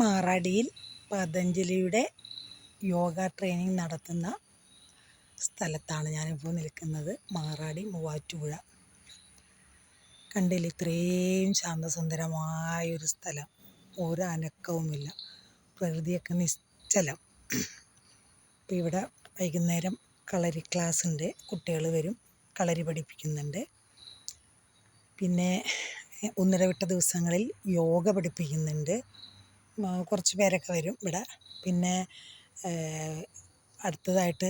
മാറാടിയിൽ പതഞ്ജലിയുടെ yoga training നടത്തുന്ന സ്ഥലത്താണ് ഞാനിപ്പോൾ നിൽക്കുന്നത് മാറാടി മൂവാറ്റുപുഴ. കണ്ടില്ല ഇത്രയും ശാന്തസുന്ദരമായൊരു സ്ഥലം. ഒരു അനക്കവുമില്ല. പ്രകൃതിയൊക്കെ നിശ്ചലം. അപ്പോൾ ഇവിടെ വൈകുന്നേരം കളരി ക്ലാസ് ഉണ്ട് കുട്ടികൾ വരും കളരി പഠിപ്പിക്കുന്നുണ്ട്. പിന്നെ ഒന്നിടവിട്ട ദിവസങ്ങളിൽ യോഗ പഠിപ്പിക്കുന്നുണ്ട്. കുറച്ച് പേരൊക്കെ വരും ഇവിടെ. പിന്നെ അടുത്തതായിട്ട്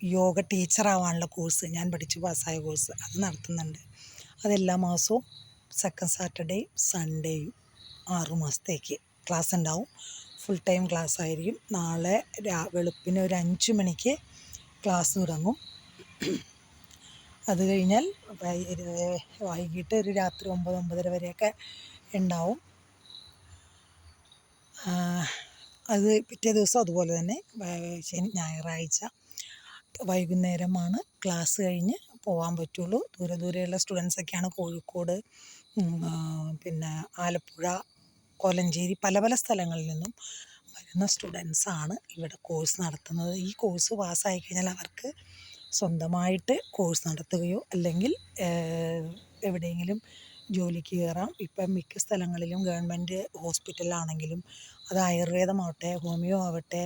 യോഗ ടീച്ചറാവാനുള്ള കോഴ്സ് ഞാൻ പഠിച്ചു പാസ്സായ കോഴ്സ് അത് നടത്തുന്നുണ്ട്. അതെല്ലാ മാസവും സെക്കൻഡ് സാറ്റർഡേയും സൺഡേയും ആറു മാസത്തേക്ക് ക്ലാസ് ഉണ്ടാവും. ഫുൾ ടൈം ക്ലാസ് ആയിരിക്കും. നാളെ രാ വെളുപ്പിന് ഒരു അഞ്ച് മണിക്ക് ക്ലാസ് തുടങ്ങും. അത് കഴിഞ്ഞാൽ വൈകിട്ട് ഒരു രാത്രി ഒമ്പത് ഒമ്പതര വരെയൊക്കെ ഉണ്ടാവും. അത് പിറ്റേ ദിവസം അതുപോലെ തന്നെ ശനി ഞായറാഴ്ച വൈകുന്നേരമാണ് ക്ലാസ് കഴിഞ്ഞ് പോകാൻ പറ്റുള്ളൂ. ദൂരെ ദൂരെയുള്ള സ്റ്റുഡൻസൊക്കെയാണ് കോഴിക്കോട് പിന്നെ ആലപ്പുഴ കോലഞ്ചേരി പല പല സ്ഥലങ്ങളിൽ നിന്നും വരുന്ന സ്റ്റുഡൻസാണ് ഇവിടെ കോഴ്സ് നടത്തുന്നത്. ഈ കോഴ്സ് പാസ്സായി കഴിഞ്ഞാൽ അവർക്ക് സ്വന്തമായിട്ട് കോഴ്സ് നടത്തുകയോ അല്ലെങ്കിൽ എവിടെയെങ്കിലും ജോലിക്ക് കയറാം ഇപ്പം മിക്ക സ്ഥലങ്ങളിലും ഗവൺമെന്റ് ഹോസ്പിറ്റലാണെങ്കിലും അത് ആയുർവേദമാവട്ടെ ഹോമിയോ ആവട്ടെ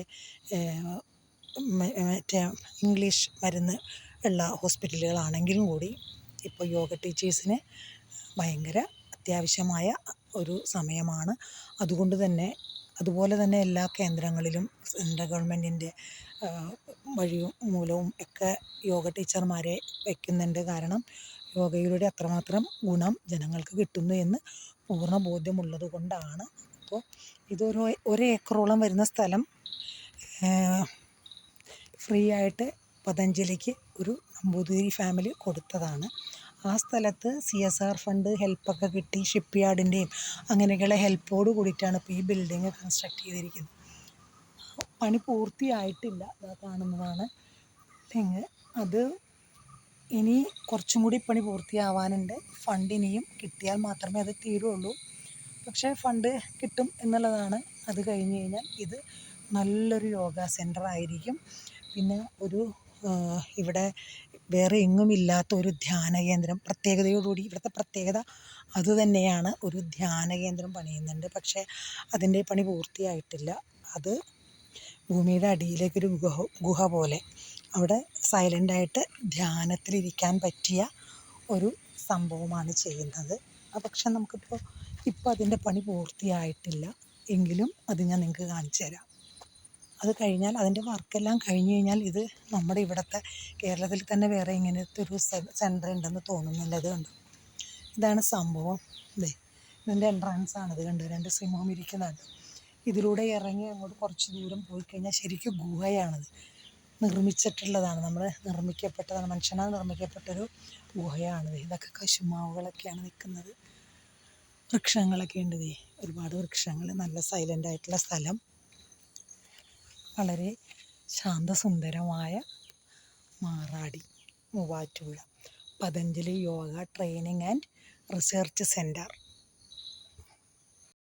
മറ്റേ ഇംഗ്ലീഷ് മരുന്ന് ഉള്ള ഹോസ്പിറ്റലുകളാണെങ്കിലും കൂടി ഇപ്പോൾ യോഗ ടീച്ചേഴ്സിന് ഭയങ്കര അത്യാവശ്യമായ ഒരു സമയമാണ്. അതുകൊണ്ട് തന്നെ അതുപോലെ തന്നെ എല്ലാ കേന്ദ്രങ്ങളിലും സെൻട്രൽ ഗവൺമെന്റിന്റെ വഴിയും മൂലവും ഒക്കെ യോഗ ടീച്ചർമാരെ വയ്ക്കുന്നുണ്ട്. കാരണം യോഗയിലൂടെ അത്രമാത്രം ഗുണം ജനങ്ങൾക്ക് കിട്ടുന്നു എന്ന് പൂർണ ബോധ്യമുള്ളത് കൊണ്ടാണ്. അപ്പോൾ ഇതൊരു ഒരു ഏക്കറോളം വരുന്ന സ്ഥലം ഫ്രീ ആയിട്ട് പതഞ്ജലിക്ക് ഒരു നമ്പൂതിരി ഫാമിലി കൊടുത്തതാണ്. ആ സ്ഥലത്ത് സി എസ് ആർ ഫണ്ട് ഹെൽപ്പൊക്കെ കിട്ടി ഷിപ്പ് യാർഡിന്റെയും അങ്ങനെയൊക്കെയുള്ള ഹെൽപ്പോട് കൂടിയിട്ടാണ് ഇപ്പോൾ ഈ ബിൽഡിങ് കൺസ്ട്രക്ട് ചെയ്തിരിക്കുന്നത്. പണി പൂർത്തിയായിട്ടില്ല കാണുന്നതാണ്. തെങ്ങ് അത് ഇനി കുറച്ചും കൂടി പണി പൂർത്തിയാവാനുണ്ട്. ഫണ്ട് ഇനിയും കിട്ടിയാൽ മാത്രമേ അത് തീരുള്ളൂ. പക്ഷേ ഫണ്ട് കിട്ടും എന്നുള്ളതാണ് അത് കഴിഞ്ഞ് കഴിഞ്ഞാൽ ഇത് നല്ലൊരു യോഗ സെന്റർ ആയിരിക്കും. പിന്നെ ഒരു ഇവിടെ വേറെ എങ്ങും ഇല്ലാത്ത ഒരു ധ്യാന കേന്ദ്രം പ്രത്യേകതയോടുകൂടി ഇവിടുത്തെ പ്രത്യേകത അത് തന്നെയാണ്. ഒരു ധ്യാന കേന്ദ്രം പണിയുന്നുണ്ട്. പക്ഷേ അതിന്റെ പണി പൂർത്തിയായിട്ടില്ല. അത് ഭൂമിയുടെ അടിയിലേക്കൊരു ഗുഹ ഗുഹ പോലെ. അവിടെ സൈലന്റായിട്ട് ധ്യാനത്തിലിരിക്കാൻ പറ്റിയ ഒരു സംഭവമാണ് ചെയ്യുന്നത്. പക്ഷെ നമുക്കിപ്പോൾ ഇപ്പോൾ അതിന്റെ പണി പൂർത്തിയായിട്ടില്ല. എങ്കിലും അത് ഞാൻ നിങ്ങൾക്ക് കാണിച്ചു തരാം. അത് കഴിഞ്ഞാൽ അതിന്റെ വർക്കെല്ലാം കഴിഞ്ഞു കഴിഞ്ഞാൽ ഇത് നമ്മുടെ ഇവിടുത്തെ കേരളത്തിൽ തന്നെ വേറെ ഇങ്ങനത്തെ ഒരു സെന്റർ ഉണ്ടെന്ന് തോന്നുന്നില്ല അത് കണ്ടു? ഇതാണ് സംഭവം. ഇതേ ഇതിന്റെ എൻട്രൻസ് ആണ് ഇത് കണ്ടു? രണ്ട് സിംഹം ഇരിക്കുന്നുണ്ട്. ഇതിലൂടെ ഇറങ്ങി അങ്ങോട്ട് കുറച്ച് ദൂരം പോയി കഴിഞ്ഞാൽ ശരിക്കും ഗുഹയാണത്. നിർമ്മിച്ചിട്ടുള്ളതാണ്. നമ്മൾ നിർമ്മിക്കപ്പെട്ടതാണ്. മനുഷ്യനാൽ നിർമ്മിക്കപ്പെട്ടൊരു ഗുഹയാണിത് ഇതൊക്കെ കശുമാവുകളൊക്കെയാണ് നിൽക്കുന്നത്. വൃക്ഷങ്ങളൊക്കെ ഉണ്ട് ഇതേ ഒരുപാട് വൃക്ഷങ്ങൾ. നല്ല സൈലന്റ് ആയിട്ടുള്ള സ്ഥലം. വളരെ ശാന്തസുന്ദരമായ Maradi Muvattupuzha. Patanjali yoga training and research centre